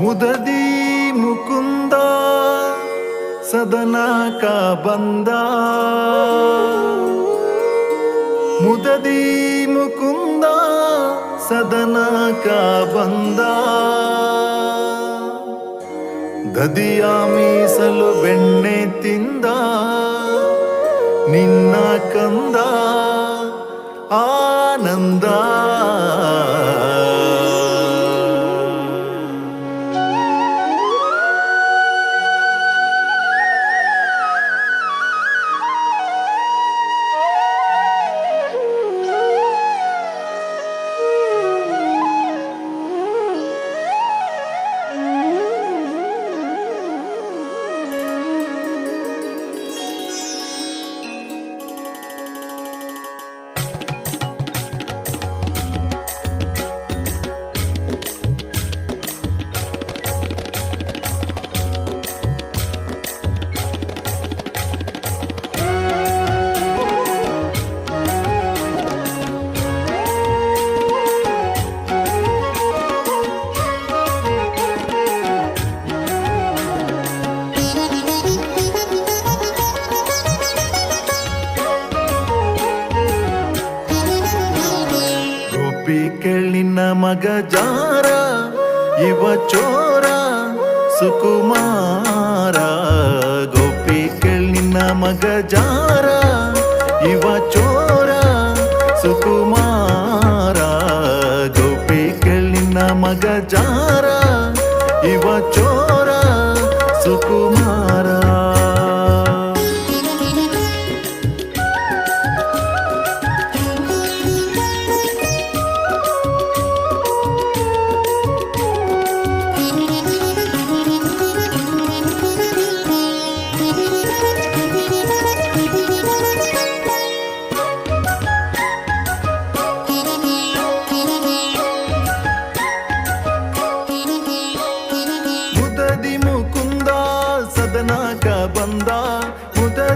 ಮುದದಿ ಮುಕುಂದ ಸದನಕ ಬಂದ ಮುದದಿ ಮುಕುಂದ ಸದನಕ ಬಂದ ದದಿಯ ಮೀಸಲು ಬೆಣ್ಣೆ ತಿಂದ ನಿನ್ನ ಕಂದ ಆನಂದ ಮಗ ಜಾರ, ಇವ ಚೋರ, ಸುಕುಮಾರ. ಗೋಪಿ ನಿನ್ನ ಮಗ ಜಾರ, ಇವ ಚೋರ, ಸುಕುಮಾರ. ಗೋಪಿ ನಿನ್ನ ಮಗ ಜಾರ, ಇವ ಚೋರ, ಸುಕುಮಾರ.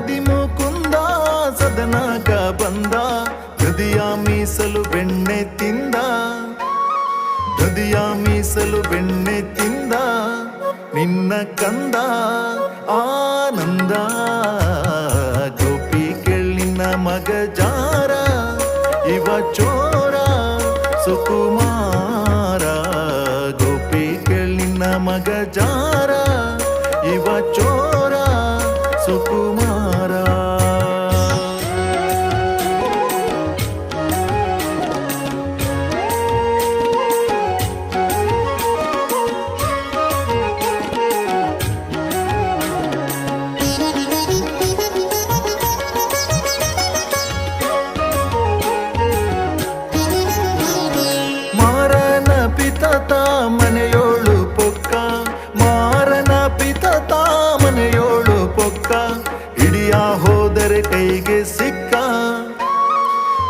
ಮುದದಿ ಮುಕುಂದ ಸದನಕ ಬಂದ ಹೃದಯ ಮೀಸಲು ಬೆಣ್ಣೆ ತಿಂದ ಹೃದಯ ಮೀಸಲು ಬೆಣ್ಣೆ ತಿಂದ ನಿನ್ನ ಕಂದ ಆನಂದ ಗೋಪಿ ಕೆಳ್ಳಿನ ಮಗ ಜಾರ ಇವ ಚೋರ ಸುಕುಮಾರ ಗೋಪಿ ಕೆಳ್ಳಿನ ಮಗ ಜಾರ ಇವ ಚೋರ ಸುಕುಮಾರ ಪಿತತ ಮನೆಯೋಳು ಪೊಕ್ಕ, ಮಾರನ ಪಿತತ ಮನೆಯೋಳು ಪೊಕ್ಕ, ಹಿಡಿಯ ಹೋದರೆ ಕೈಗೆ ಸಿಕ್ಕ,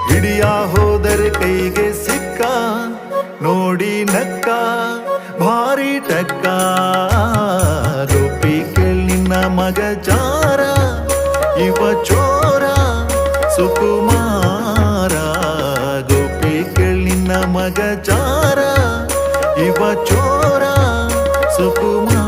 ಹಿಡಿಯ ಹೋದರೆ ಕೈಗೆ ಸಿಕ್ಕ, ನೋಡಿ ನಕ್ಕ, ಭಾರಿ ಟಕ್ಕ ಗೋಪಿ ನಿನ್ನ ಮಗ ಜಾರ, ಇವ ಚೋರ, ಸುಕುಮಾರ ಗೋಪಿ ನಿನ್ನ ಮಗ ಜಾರ. ಇವ ಚೋರ ಸುಕುಮಾರ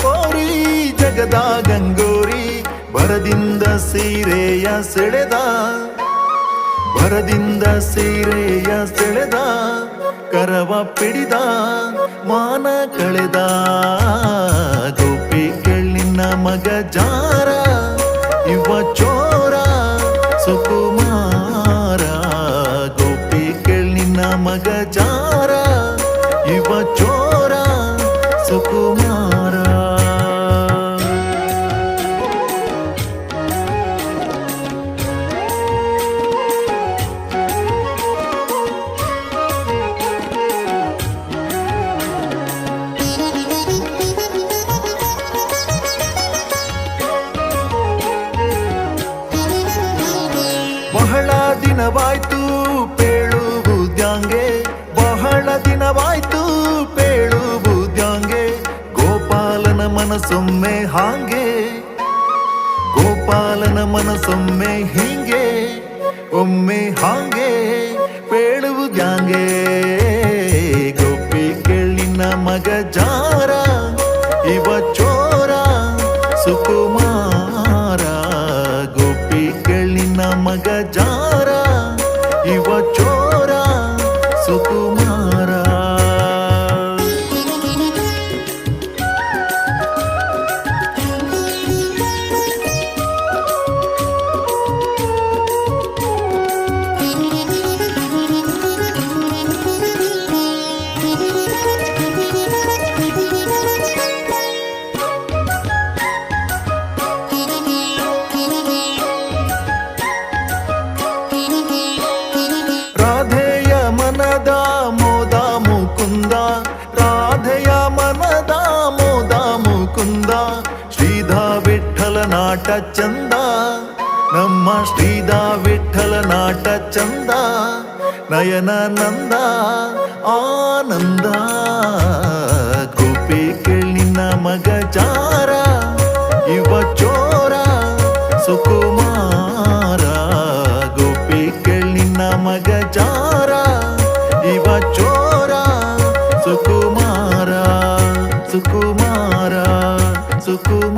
ಪೋರಿ ಜಗದ ಗಂಗೋರಿ ಬರದಿಂದ ಸೀರೆಯ ಸೆಳೆದ. ಬರದಿಂದ ಸೀರೆಯ ಸೆಳೆದ, ಕರವ ಪಿಡಿದ, ಮಾನ ಕಳೆದ. ಗೋಪಿ ಕೆಳ್ಳಿನ ಮಗ ಜಾರ, ಇವ ಚೋರ, ಸುಕುಮಾರ. ಗೋಪಿ ಕೆಳ್ಳಿನ ಮಗ ಜಾರ, ಇವ ಚೋರ, ಸುಕುಮಾರ. ದಿನವಾಯ್ತು ಪೇಳುವುದ್ಯಾಂಗೆ ಬಹಳ ದಿನವಾಯ್ತು ಪೇಳುವುದ್ಯಾಂಗೆ ಗೋಪಾಲನ ಮನಸೊಮ್ಮೆ ಹಾಂಗೆ. ಗೋಪಾಲನ ಮನಸೊಮ್ಮೆ ಹೀಗೆ. ಒಮ್ಮೆ ಹಾಂಗೆ. ಪೇಳುವುದ್ಯಾಂಗೆ ಗೋಪಿ ಕೇಳಿನ ಮಗ ಜಾರ. ಇವ ಚೋರ. ಸುಕುಮಾರ. ಚಂದ. ನಮ್ಮ ಶ್ರೀದ ವಿಠಲ ನಾಟ ಚಂದ. ನಯನ ನಂದ, ಆನಂದ. ಕೃಪೆ ಕೇಳಿನ ಮಗ ಜಾರ ಇವ ಚೋರ, ಸುಕುಮಾರ. ಗೋಪಿ ಕೇಳಿನ ಮಗ ಜಾರ ಇವ ಚೋರ, ಸುಕುಮಾರ ಸುಕುಮಾರ ಸುಕುಮಾರ.